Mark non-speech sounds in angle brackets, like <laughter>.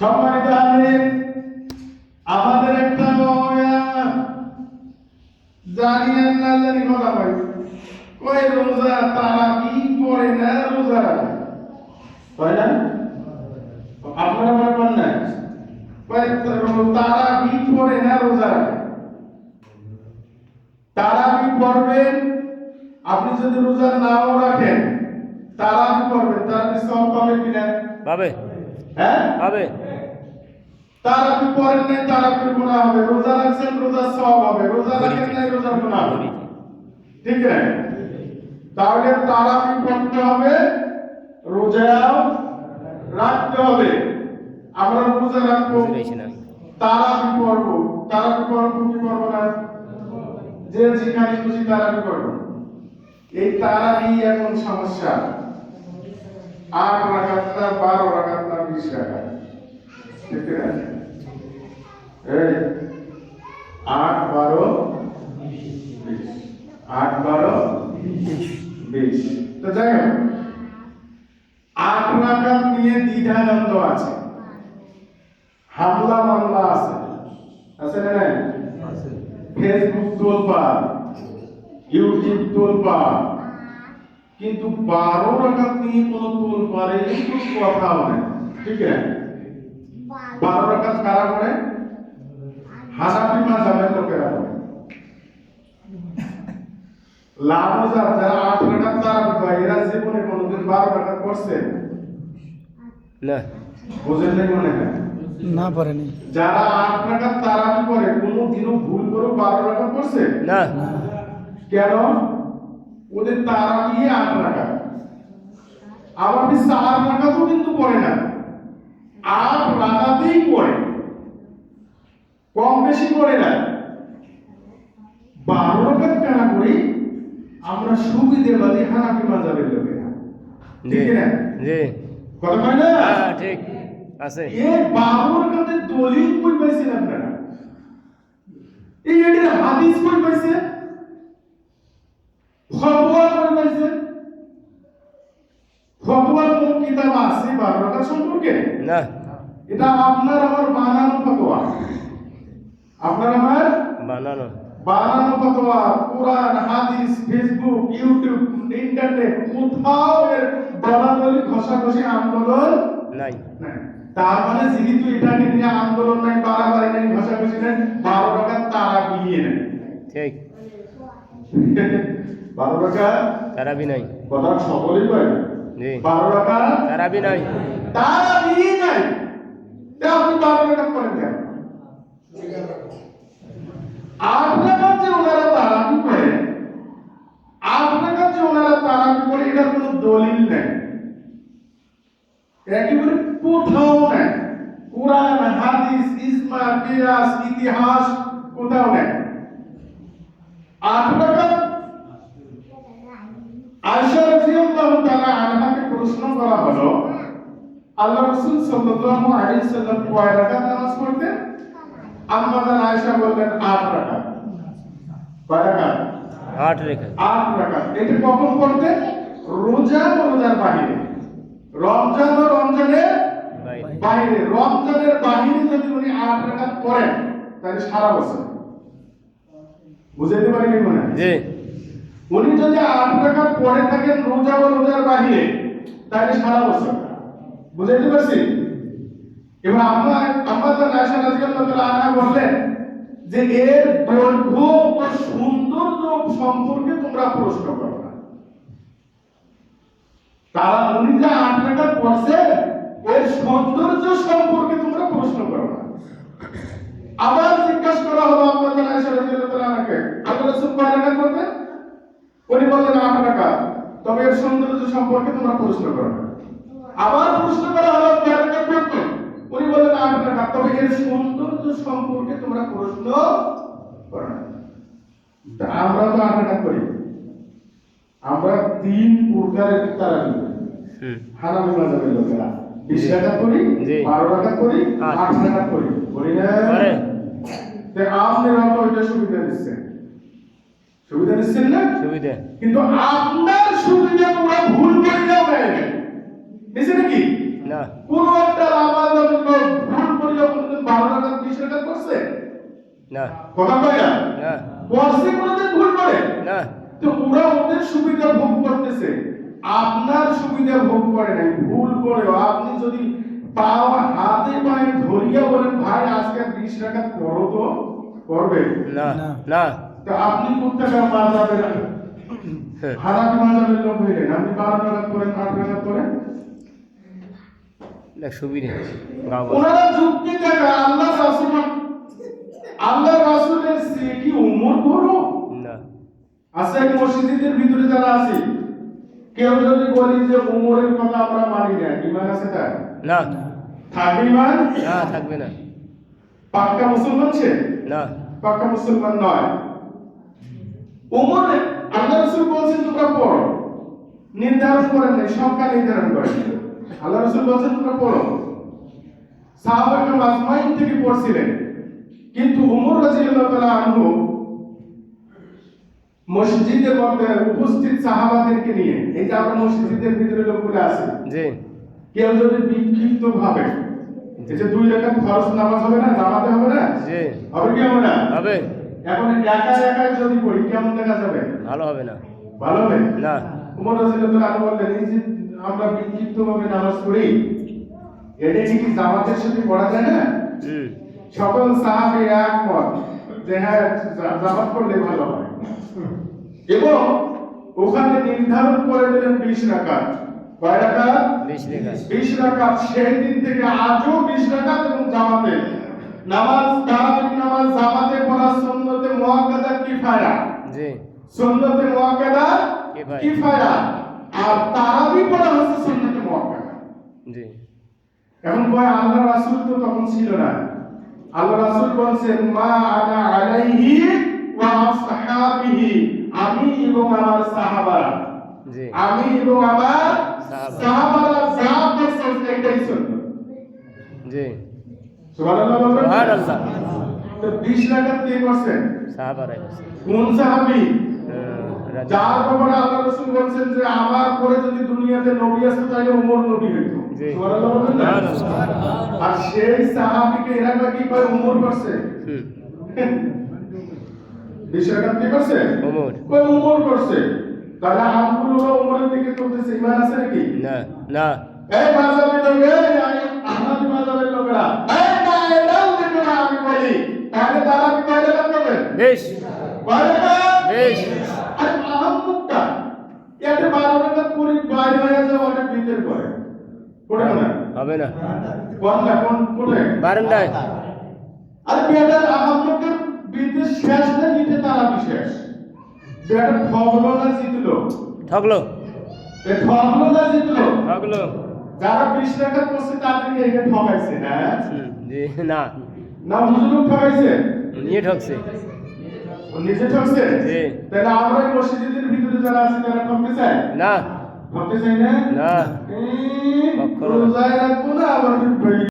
সম্মানিত আমাদের একটা জানিয়েন না জানি কথা কই কই রোজা তারা কি পড়ে না রোজা কয় না? আপনারা করেন না তারা কি পড়ে না রোজা তারা কি পড়বেন? আপনি যদি রোজা নাও রাখেন তারা কি পড়বেন তারা কি সব পাবে কিনা? পাবে। হ্যাঁ? পাবে। তারা কি পড়েন নাই তারা কি গুনাহ হবে? রোজা রাখছেন রোজা সওয়াব হবে। রোজা রাখেন নাই রোজা গুনাহ হবে। ঠিক না? তাহলে তারা কি পড়তে হবে? রোজাও রাখতে হবে। আমরা রোজা রাখব। তারা কি পড়ব তারা কি পড়ব কি পড়ব না? যে যেখানে খুশি তারা কি পড়ব এই তারাই এখন সমস্যা। আট রাখাত বারো রাখাত না বিশ রাখাত ঠিক না এই আট বারো বিশ। আট বারো বিশ। তো যাই হোক আট রাখাত নিয়ে দ্বিধাদ্বন্দ্ব আছে। হামলা মামলা আছে। আছে না ফেসবুক তোলপাড় ইউটিউব তোলপাড়। কিন্তু বারো রাখাত নিয়ে কোনো তোলপাড়ে কোনো কথাও নেই। ঠিক আছে বারো। রাখাত কারা করে হানাফি মাযহাবের লোকেরা করে লামোজার যারা আট রাখাত তারা করে এরা জীবনে কোনোদিন বারো রাখাত করছে না। বুঝেন নাই মনে হয়? না পারেনি যারা আট রাখাত তারা কি করে কোনোদিনও ভুল করে বারো রাখাত করছে না। কেন? ওদের তারা নিয়ে আট রাখা আবার চার রাখাতেও কিন্তু পড়ে না। আট রাখাতেই পড়ে। কম বেশি করে না। বারো রাখাত কেন করি আমরা সুবিধেবাদী হানাফি মাজাবের লোকেরা। ঠিক না জি। কথা কয় না? হ্যাঁ ঠিক। আছে। এ বারো রাখাতের দলিল কই পাইছেন আপনারা? এই হাদিস কই পাইছেন? ফতোয়া কই পাইছেন ফতোয়ার কোন কিতাব আছে বারো সম্পর্কে? না। এটা আপনার আমার বানানো ফতোয়া। আপনার আমার বানানো। বানানো ফতোয়া কোরআন হাদিস ফেসবুক ইউটিউব ইন্টারনেট কোথাও এর দলাদলি ঘষাঘষি আন্দোলন নাই। নাই। তার মানে যেহেতু এটাকে নিয়ে আন্দোলন নাই বাড়াবাড়ি নাই ঘষাঘষি নাই বারো টাকা তারা বিলিয়ে নেয়। ঠিক। <laughs> বারো টাকা? তারাবি নাই। কথা সকলেই জি। বারো টাকা? তারাবি নাই। তারা বিলিয়ে নাই আপনি বারো টাকা করেন কেন? টাকা যে ওনারা তারাবি করে। টাকা যে ওনারা তারাবি করে এটার কোনো দলিল নেই। একেবারে কোথাও নেই। কোরআন হাদিস ইসমা কিয়াস ইতিহাস কোথাও নেই। আট টাকা আয়েশা রাদিয়াল্লাহু তাআলা আনহাকে প্রশ্ন করা হলো আল্লাহ রাসূল সাল্লাল্লাহু আলাইহি সাল্লাম কয় রাকাত নামাজ পড়তেন আম্মা জান আয়েশা বললেন আট রাকাত। কয় রাকাত? আট রেখা আট রাকাত। এটা কখন পড়তেন রোজা ও রোজার বাহিরে। রমজান ও রমজানের বাইরে বাইরে রমজানের বাহিরে যদি উনি আট রাকাত পড়েন তাহলে সারা বছর। বুঝাইতে পারি কি মনে? হয়? জি। উনি যদি আট রাকাত পড়ে থাকেন রোজা ও রোজার বাহিরে, তাহলে সারা বছর। বুঝাইতে পারছি? এবার আমরা আমরা তো আনহা বললেন যে এর দৈর্ঘ্য সৌন্দর্য সম্পর্কে তোমরা প্রশ্ন করো তারা উনি যে আট রাকাত পড়ছে, এর সৌন্দর্য সম্পর্কে তোমরা প্রশ্ন করো না। আবার জিজ্ঞাসা করা হলো আনহাকে আল্লাহ রাসূল কয় রাকাত করতেন উনি বললেন আট টাকা তবে এর সৌন্দর্য সম্পর্কে তোমরা প্রশ্ন করো। আবার প্রশ্ন করা হলো উনি বললেন আট টাকা তবে এর সৌন্দর্য সম্পর্কে তোমরা প্রশ্ন করো আমরা তো আট টাকা করি আমরা তিন প্রকারের তারা হারামি মাজাবের লোকেরা। বিশ টাকা করি বারো টাকা করি আট। টাকা করি করি না? আপনারা তো ওইটা সুবিধা দিচ্ছেন সুবিধা দিচ্ছেন না? সুবিধা। কিন্তু আপনার সুবিধা তোমরা ভুল করে নিচে নাকি না। কোন একটা ভুল করিয়া কোনদিন বারো রাকাত বিশ রাকাত করছে? না। কথা কয় না? না। পড়ছে কোনদিন ভুল করে? না। তো ওরা ওদের সুবিধা ভোগ করতেছে। আপনার সুবিধা ভোগ করে নাই ভুল করে আপনি যদি পাও হাতে পায়ে ধরিয়া বলেন ভাই আজকে বিশ রাকাত করো তো? করবে। না। না। তো আপনি হ্যাঁ। হারামি মাজাবের লোক হইলেন আপনি বারো করেন আট রাকাত করেন না সুবিধে গাও ওনারা যুক্তি দেখা আল্লাহ রাসূল আল্লাহ রাসূলের সে কি উমর করো আছে এক মসজিদের ভিতরে যারা আছে কেউ যদি বলি যে উমরের কথা আমরা মানি না ইমান আছে তার? না। থাকবে ইমান? না থাকবে না। পাক্কা মুসলমান সে? না। পাক্কা মুসলমান নয়। উমর আল্লাহ রাসূল বলছেন তোমরা পড়ো। নির্ধারণ করেন নাই সংখ্যা নির্ধারণ করেন আল্লাহ রাসূল বলছেন তোমরা পড়ো। সাহাবাকে মাজমাইন থেকে পড়ছিলেন। কিন্তু উমর তাআলা আনহু মসজিদের মধ্যে উপস্থিত সাহাবাদেরকে নিয়ে এই যে আমরা মসজিদের ভিতরে লোকগুলো আছে জি। কেউ যদি বিক্ষিপ্ত ভাবে এই যে দুই রাকাত ফরজ নামাজ হবে না জামাতে হবে না? জি। হবে কি হবে না? হবে। এখন একা একা যদি পড়ি কেমন দেখা যাবে? ভালো হবে না। ভালো হবে? না। উমর রাদিয়াল্লাহু আনহু বললেন এই যে আমরা বিক্ষিপ্ত ভাবে নামাজ পড়ি এটা কি জামাতের সাথে পড়া যায় না? সকল সাহাবী একমত যে হ্যাঁ জামাত পড়লে ভালো হয় এবং ওখানে নির্ধারণ করে দিলেন বিশ রাকাত। কয় রাকাত। বিশ রাকাত। সেই দিন থেকে আজও বিশ রাকাত এবং জামাতে। নামাজ তারাবির নামাজ জামাতে পড়া সুন্নতে মুআক্কাদা কিফায়া। জি। সুন্নতে মুআক্কাদা কিফায়া। আর তারাবি পড়া হচ্ছে সুন্নতে মুআক্কাদা জি। এখন কয় আল্লাহ রাসূল তো তখন ছিল না। আল্লাহ রাসূল বলছেন মা আনা আলাইহি ওয়া আসহাবিহি আমি এবং আমার সাহাবারা। জি। আমি এবং আমার সাহাবারা। যা করছে এটাই সুন্নাত। জি। সুবহানাল্লাহ সুবহানাল্লাহ। তো 20 রাকাত কে করছেন? সাহাবারাই আছে কোন সাহাবী? যার ব্যাপারে আল্লাহ রাসূল বলছেন যে আমার পরে যদি দুনিয়াতে নবী আসতো তাহলে নবী হইতো। আর সেই সাহাবীকে এরা কয়? করছে। কি করছে? উমর। করছে। তাহলে আমগুলো উমরের দিকে চলতেছে ইমান আছে নাকি? না না এই আহমদি মাযহাবের লোকেরা এই না এটাও দেখো না আমি বলি তাহলে তারা কি কয়টা কাজ করবেন বেশ। বেশ। আরে আহমদটা এটা বারো টাকা পুরি বাইরে হয়ে যাবে ওটা ভিতর করে পড়ে না হবে না। কোন না কোন কোথায় বারান্দায়। আরে বেটার আহমদের বিদেশ শেষ না নিতে তারা বিশেষ বেটার খবর না জিতলো না জিতলো ঠকলো। যারা বিশ টাকা করছে তাদেরকে এটা ঠকাইছে না না। না হুজুর ঠকাইছে। নিয়ে ঠকছে। নিজে ঠকছে জি। তাহলে আমরা এই মসজিদের ভিতরে যারা আছে তারা ঠকতে চায়? না। ঠকতে চাই না? না। কখনো না। রোজায় রাখব না আবার